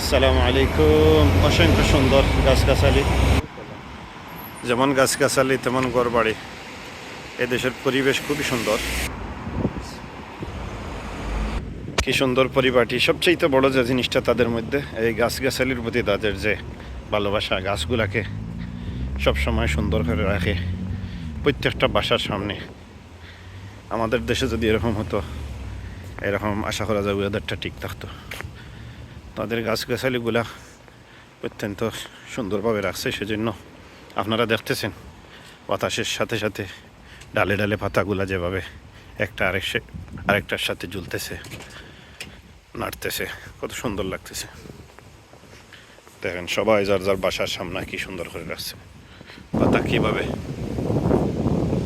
আসসালামু আলাইকুম। অসংখ্য সুন্দর গাছগাছালি। যেমন গাছগাছালি, তেমন গড়বাড়ি এ দেশের পরিবেশ খুবই সুন্দর। কি সুন্দর পরিপাটি সবচেয়ে বড় যে জিনিসটা তাদের মধ্যে, এই গাছগাছালির প্রতি তাদের যে ভালোবাসা, গাছগুলাকে সবসময় সুন্দর করে রাখে প্রত্যেকটা বাসার সামনে। আমাদের দেশে যদি এরকম হতো, এরকম আশা করা যায় ওয়েদারটা ঠিক থাকতো। তাদের গাছগাছালিগুলা অত্যন্ত সুন্দরভাবে রাখছে, সেজন্য আপনারা দেখতেছেন, বাতাসের সাথে সাথে ডালে ডালে পাতাগুলা যেভাবে একটা আরেক আরেকটার সাথে ঝুলতেছে নাড়তেছে, কত সুন্দর লাগতেছে। দেখেন সবাই যার যার বাসার সামনে কি সুন্দর করে রাখছে। পাতা কীভাবে